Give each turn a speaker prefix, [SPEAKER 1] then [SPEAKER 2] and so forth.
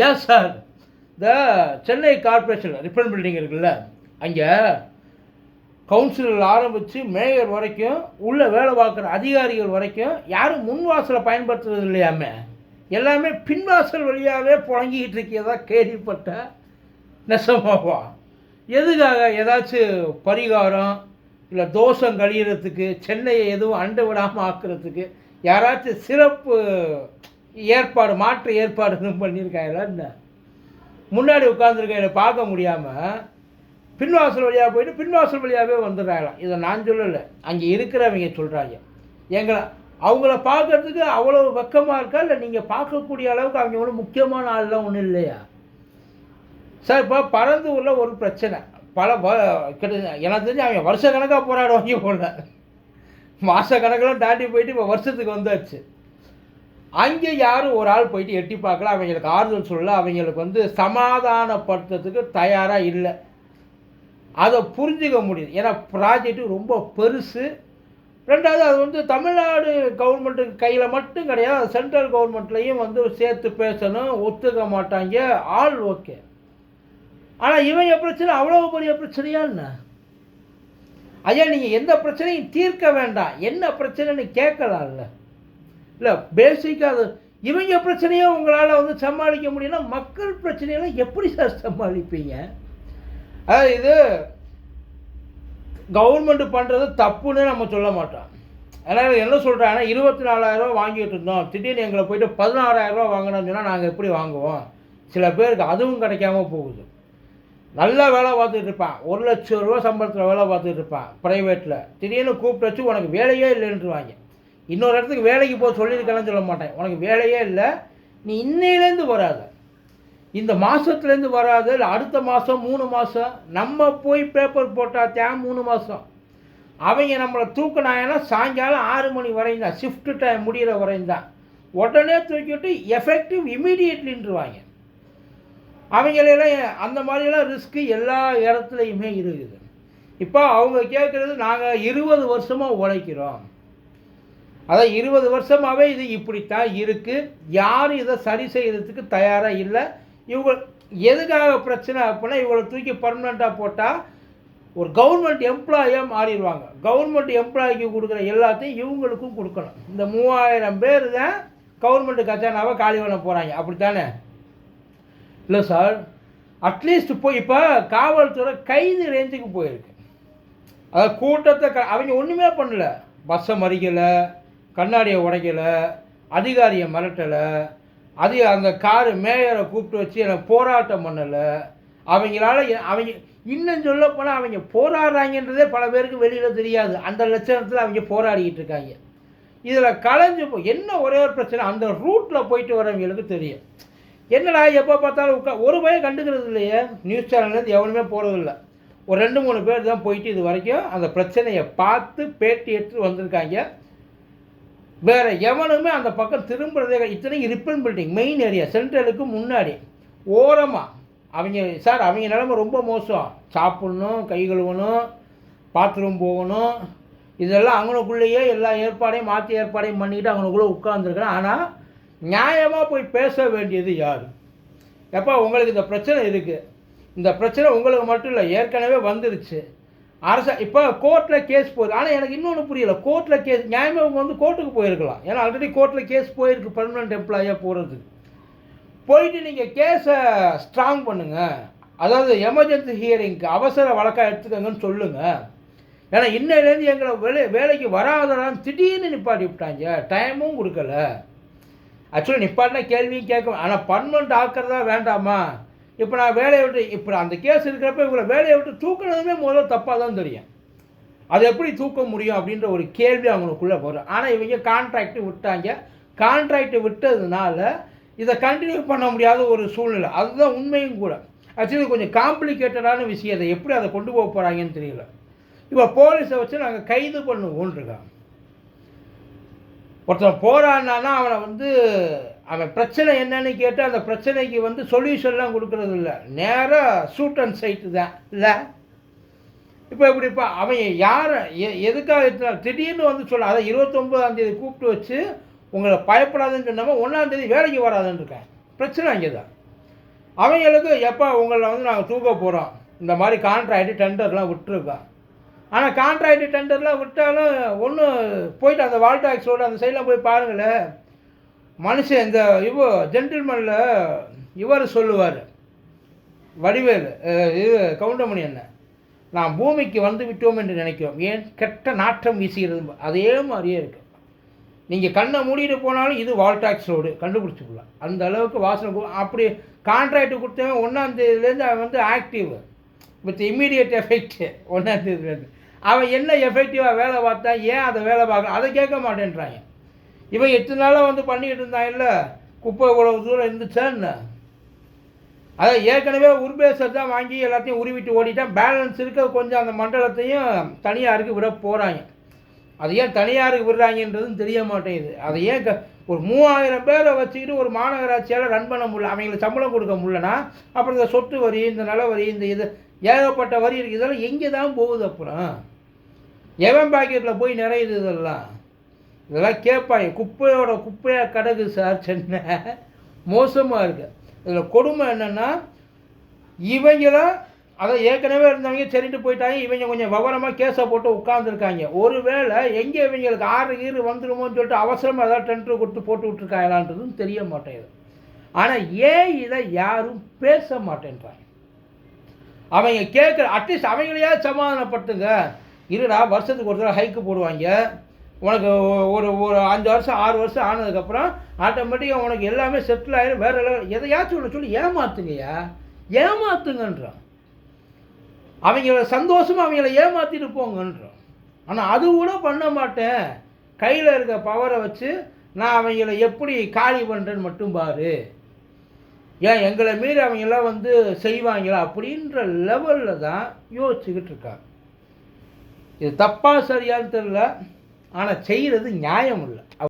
[SPEAKER 1] Yes sir இந்த Chennai corporation ribbon building இருக்குல்ல அங்கே கவுன்சிலர் ஆரம்பித்து மேயர் வரைக்கும் உள்ள வேலை பார்க்குற அதிகாரிகள் வரைக்கும் யாரும் முன்வாசலை பயன்படுத்துறது இல்லையாமே? எல்லாமே பின்வாசல் வழியாகவே புழங்கிக்கிட்டு இருக்கிறதா கேள்விப்பட்டேன் நெசமாவா? எதுக்காக ஏதாச்சும் பரிகாரம் இல்லை தோஷம் கழியறதுக்கு சென்னையை எதுவும் அண்டு விடாமல் ஆக்கிறதுக்கு யாராச்சும் சிறப்பு ஏற்பாடு மாற்று ஏற்பாடு எதுவும் பண்ணியிருக்காங்களா என்ன? முன்னாடி உட்காந்துருக்கையில பார்க்க முடியாமல் பின்வாசல் வழியாக போயிட்டு பின்வாசல் வழியாகவே வந்துடுறாங்களாம். இதை நான் சொல்லலை. அங்கே இருக்கிறவங்க சொல்கிறாங்க எங்களை அவங்கள பார்க்கறதுக்கு அவ்வளோ வெக்கமாக இருக்கா? இல்லை நீங்கள் பார்க்கக்கூடிய அளவுக்கு அவங்க ஒன்றும் முக்கியமான ஆள்லாம் ஒன்றும் இல்லையா? சார் இப்போ பறந்து உள்ள ஒரு பிரச்சனை. பல வ கிட்ட எனக்கு தெரிஞ்சு அவங்க வருஷ கணக்காக போராடுவாங்க போல. மாத கணக்கெல்லாம் தாண்டி போயிட்டு இப்போ வருஷத்துக்கு வந்தாச்சு. அங்கே யாரும் ஒரு ஆள் போயிட்டு எட்டி பார்க்கல? அவங்களுக்கு ஆறுதல் சொல்ல அவங்களுக்கு வந்து சமாதானப்படுத்துறதுக்கு தயாராக இல்லை. அதை புரிஞ்சுக்க முடியுது. ஏன்னா ப்ராஜெக்ட் ரொம்ப பெருசு. ரெண்டாவது அது வந்து தமிழ்நாடு கவர்மெண்ட்டுக்கு கையில் மட்டும் கிடையாது. சென்ட்ரல் கவர்மெண்ட்லேயும் வந்து சேர்த்து பேசணும். ஒத்துக்க மாட்டாங்க. ஆள் ஓகே. ஆனால் இவங்க பிரச்சனை அவ்வளோ பெரிய பிரச்சனையா என்ன? ஐயா நீங்கள் எந்த பிரச்சனையும் தீர்க்க வேண்டாம். என்ன பிரச்சனைன்னு கேட்கலாம்ல. இல்லை பேசிக்காக அது. இவங்க பிரச்சனையை உங்களால் வந்து சமாளிக்க முடியும்னா மக்கள் பிரச்சனையெல்லாம் எப்படி சார் சமாளிப்பீங்க? அதாவது இது கவர்மெண்ட் பண்ணுறது தப்புன்னு நம்ம சொல்ல மாட்டோம். அதனால் என்ன சொல்கிறாங்கன்னா இருபத்தி நாலாயிரரூவா வாங்கிட்டு இருந்தோம். திடீர்னு எங்களை போயிட்டு பதினாறாயிரரூவா வாங்கினோம்னு சொன்னால் நாங்கள் எப்படி வாங்குவோம்? சில பேருக்கு அதுவும் கிடைக்காம போகுது. நல்லா வேலை பார்த்துட்டு இருப்பான். ஒரு லட்சம் ரூபா சம்பளத்தில் வேலை பார்த்துட்டு இருப்பான் ப்ரைவேட்டில் திடீர்னு கூப்பிட்டு வச்சு உனக்கு வேலையே இல்லைன்ட்டுருவாங்க இன்னொரு இடத்துக்கு வேலைக்கு போக சொல்லியிருக்கலாம்னு சொல்ல மாட்டேன். உனக்கு வேலையே இல்லை. நீ இன்னையிலேருந்து வராத. இந்த மாதத்துலேருந்து வராது இல்லை அடுத்த மாதம் மூணு மாதம் நம்ம போய் பேப்பர் போட்டால் தேன் மூணு மாதம் அவங்க நம்மளை தூக்கினாங்கன்னா சாயங்காலம் ஆறு மணி வரையும் தான். ஷிஃப்ட்டு டைம் முடிகிற வரையும் தான். உடனே தூக்கிவிட்டு எஃபெக்டிவ் இமீடியட்லின்றுவாங்க அவங்களெல்லாம் அந்த மாதிரிலாம் ரிஸ்க்கு எல்லா இடத்துலையுமே இருக்குது. இப்போ அவங்க கேட்குறது நாங்கள் இருபது வருஷமாக உழைக்கிறோம். அதான் இருபது வருஷமாகவே இது இப்படித்தான் இருக்குது யாரும் இதை சரி செய்கிறதுக்கு தயாராக இல்லை. இவங்க எதுக்காக பிரச்சனை அப்படின்னா இவங்களை தூக்கி பர்மனெண்ட்டாக போட்டால் ஒரு கவர்மெண்ட் எம்ப்ளாயாக மாறிடுவாங்க. கவர்மெண்ட் எம்ப்ளாய்க்கு கொடுக்குற எல்லாத்தையும் இவங்களுக்கும் கொடுக்கணும். இந்த மூவாயிரம் பேர் தான் கவர்மெண்ட் கஜானாவை காலி பண்ண போகிறாங்க அப்படித்தானே? இல்லை சார். அட்லீஸ்ட் போய் இப்போ காவல்துறை கைது ரேஞ்சுக்கு போயிருக்கு. அதாவது கூட்டத்தை க அவங்க ஒன்றுமே பண்ணல. பஸ்ஸை மறிக்கலை. கண்ணாடியை உடைக்கலை அதிகாரியை மிரட்டலை அது அந்த காரு மேயரை கூப்பிட்டு வச்சு எனக்கு போராட்டம் பண்ணலை. அவங்களால அவங்க இன்னும் சொல்ல போனால் அவங்க போராடுறாங்கன்றதே பல பேருக்கு வெளியில் தெரியாது. அந்த லட்சணத்தில் அவங்க போராடிக்கிட்டு இருக்காங்க. இதில் கலைஞ்சு போ என்ன ஒரே ஒரு பிரச்சனை? அந்த ரூட்டில் போயிட்டு வரவங்களுக்கு தெரியும். என்னடா எப்போ பார்த்தாலும் உட்கா ஒரு பையன் கண்டுக்கிறது இல்லையே. நியூஸ் சேனல்லேருந்து எவனுமே போகிறதில்ல ஒரு ரெண்டு மூணு பேர் தான் போயிட்டு இது வரைக்கும் அந்த பிரச்சனையை பார்த்து பேட்டி எடுத்து வந்திருக்காங்க. வேறு எவனுமே அந்த பக்கம் திரும்புறதே இத்தனை ரிப்பன் பில்டிங் மெயின் ஏரியா சென்ட்ரலுக்கு முன்னாடி. ஓரமாக அவங்க சார் அவங்க நிலமை ரொம்ப மோசம். சாப்பிட்ணும் கை கழுவணும் பாத்ரூம் போகணும். இதெல்லாம் அவங்களுக்குள்ளேயே எல்லா ஏற்பாடையும் மாற்றி ஏற்பாடையும் பண்ணிக்கிட்டு அவங்களுக்குள்ளே உட்காந்துருக்கேன் ஆனால் நியாயமாக போய் பேச வேண்டியது யார்? எப்போ உங்களுக்கு இந்த பிரச்சனை இருக்குது இந்த பிரச்சனை உங்களுக்கு மட்டும் இல்லை ஏற்கனவே வந்துருச்சு. அரச இப்போ கோர்ட்டில் கேஸ் போகுது ஆனால் எனக்கு இன்னொன்று புரியல. கோர்ட்டில் கேஸ் நியாயமாக அவங்க வந்து கோர்ட்டுக்கு போயிருக்கலாம். ஏன்னா ஆல்ரெடி கோர்ட்டில் கேஸ் போயிருக்கு பர்மனெண்ட் எம்ப்ளாயாக போகிறதுக்கு போயிட்டு நீங்கள் கேஸை ஸ்ட்ராங் பண்ணுங்கள் அதாவது எமர்ஜென்சி ஹியரிங்க்கு அவசர வழக்காக எடுத்துக்கங்கன்னு சொல்லுங்கள் ஏன்னா இன்னையிலேருந்து எங்களை வேலை வேலைக்கு வராதடான்னு திடீர்னு நிப்பாட்டி விட்டாங்க. டைமும் கொடுக்கல. ஆக்சுவலி நிப்பாட்டினா கேள்வியும் கேட்கும் ஆனால் பர்மனெண்ட் ஆக்கிறதா வேண்டாமா? இப்போ நான் வேலையை விட்டு இப்போ அந்த கேஸ் இருக்கிறப்ப இவங்களை வேலையை விட்டு தூக்குனதுமே முதல்ல தப்பாக தான் தெரியும். அது எப்படி தூக்க முடியும் அப்படின்ற ஒரு கேள்வி அவங்களுக்குள்ளே வரும். ஆனால் இவங்க கான்ட்ராக்ட் விட்டாங்க. கான்ட்ராக்ட் விட்டதுனால இதை கண்டினியூ பண்ண முடியாத ஒரு சூழ்நிலை. அதுதான் உண்மையும் கூட. ஆக்சுவலி கொஞ்சம் காம்ப்ளிகேட்டடான விஷயம். அதை எப்படி அதை கொண்டு போக போகிறாங்கன்னு தெரியல. இப்போ போலீஸை வச்சு நாங்கள் கைது பண்ணுவோன்றிருக்காங்க. ஒருத்தன் போராடினானா அவனை வந்து அவன் பிரச்சனை என்னன்னு கேட்டால் அந்த பிரச்சனைக்கு வந்து சொல்யூஷன்லாம் கொடுக்கறது இல்லை. நேராக ஷூட் அண்ட் சைட்டு தான். இல்லை? இப்போ இப்படிப்பா அவன் யாரை எ எதுக்காக திடீர்னு வந்து சொல்ல அதை இருபத்தொம்போதாம் தேதி கூப்பிட்டு வச்சு உங்களை பயப்படாதுன்னு சொன்னவன் ஒன்றாம் தேதி வேலைக்கு வராதுன்னு இருக்கேன். பிரச்சனை அங்கே தான் அவங்களுக்கு எப்போ உங்களை வந்து நாங்கள் தூக்க போகிறோம் இந்த மாதிரி கான்ட்ராக்டு டெண்டர்லாம் விட்டுருக்கோம் ஆனால் கான்ட்ராக்டு டெண்டர்லாம் விட்டாலும் ஒன்றும் போயிட்டு அந்த வால் டாக்ஸோட அந்த சைடெலாம் போய் பாருங்களேன். மனுஷன் இந்த இவ ஜென்டில்மேனில் இவர் சொல்லுவார். வடிவேலு இது கவுண்டமணி என்ன நான் பூமிக்கு வந்து விட்டோம் என்று நினைக்கிறோம். ஏன்? கெட்ட நாற்றம் வீசுகிறது அதே மாதிரியே இருக்கு. நீங்கள் கண்ணை மூடிட்டு போனாலும் இது வால்டாக்ஸ் ரோடு கண்டுபிடிச்சிக்கலாம் அந்த அளவுக்கு வாசனை அப்படி கான்ட்ராக்ட் கொடுத்தவன் ஒன்றாந்தேதியிலேருந்து அவன் வந்து ஆக்டிவ் வித் இம்மீடியட் எஃபெக்ட் ஒன்றாந்தேதியிலேருந்து அவன் என்ன எஃபெக்டிவாக வேலை பார்த்தா ஏன் அதை வேலை பார்க்க அதை கேட்க மாட்டேன்றாங்க. இவன் எத்தனை நாளாக வந்து பண்ணிக்கிட்டு இருந்தான் இல்லை? குப்பை இவ்வளவு தூரம் இருந்துச்சேன்னு அதை ஏற்கனவே உருபேசர் தான் வாங்கி எல்லாத்தையும் உருவிட்டு ஓடிட்டான். பேலன்ஸ் இருக்க கொஞ்சம் அந்த மண்டலத்தையும் தனியாருக்கு விட போகிறாங்க அது ஏன் தனியாருக்கு விடுறாங்கன்றதும் தெரிய மாட்டேங்குது. அதை ஏன் க- ஒரு மூவாயிரம் பேரை வச்சுக்கிட்டு ஒரு மாநகராட்சியால் ரன் பண்ண முடியல. அவங்களுக்கு சம்பளம் கொடுக்க முடியலனா அப்புறம் இந்த சொத்து வரி இந்த நில வரி இந்த இது ஏகப்பட்ட வரி இருக்குது இதெல்லாம் எங்கே தான் போகுது அப்புறம்? எவன் பாக்கெட்டில் போய் நிறையுது இதெல்லாம்? இதெல்லாம் கேட்பாங்க. குப்பையோட குப்பையாக கிடக்கு சார் சென்னை. மோசமாக இருக்கு. இதில் கொடுமை என்னென்னா இவங்களாம் அதை ஏற்கனவே இருந்தவங்க சரிட்டு போயிட்டாங்க. இவங்க கொஞ்சம் விவரமாக கேஸை போட்டு உட்காந்துருக்காங்க ஒருவேளை எங்கே இவங்களுக்கு ஆறு கீறு வந்துடுமோன்னு சொல்லிட்டு அவசரமாக ஏதாவது டென்ட்ரு கொடுத்து போட்டு விட்ருக்காங்களான்றதும் தெரிய மாட்டேங்குது. ஆனால் ஏன் இதை யாரும் பேச மாட்டேன்றாங்க? அவங்க கேட்குற அட்லீஸ்ட் அவங்களையாவது சமாதானப்படுத்துங்க. இருடா வருஷத்துக்கு ஒரு தடவை ஹைக்கு போடுவாங்க. உனக்கு ஒரு ஒரு அஞ்சு வருஷம் ஆறு வருஷம் ஆனதுக்கப்புறம் ஆட்டோமேட்டிக்காக உனக்கு எல்லாமே செட்டில் ஆகிடும் வேறு லெவல் எதையாச்சும் ஒன்று சொல்லி ஏமாத்துங்கய்யா. ஏமாத்துங்கன்றான். அவங்கள சந்தோஷமாக அவங்கள ஏமாற்றிட்டு போங்கன்றோம் ஆனால் அது கூட பண்ண மாட்டேன். கையில் இருக்க பவரை வச்சு நான் அவங்கள எப்படி காலி பண்ணுறேன்னு மட்டும் பாரு. ஏன் எங்களை மீறி அவங்களாம் வந்து செய்வாங்களா அப்படின்ற லெவலில் தான் யோசிச்சுக்கிட்டு இருக்காங்க. இது தப்பாக சரியான்னு தெரில ஆனால் செய்கிறது நியாயம் இல்லை.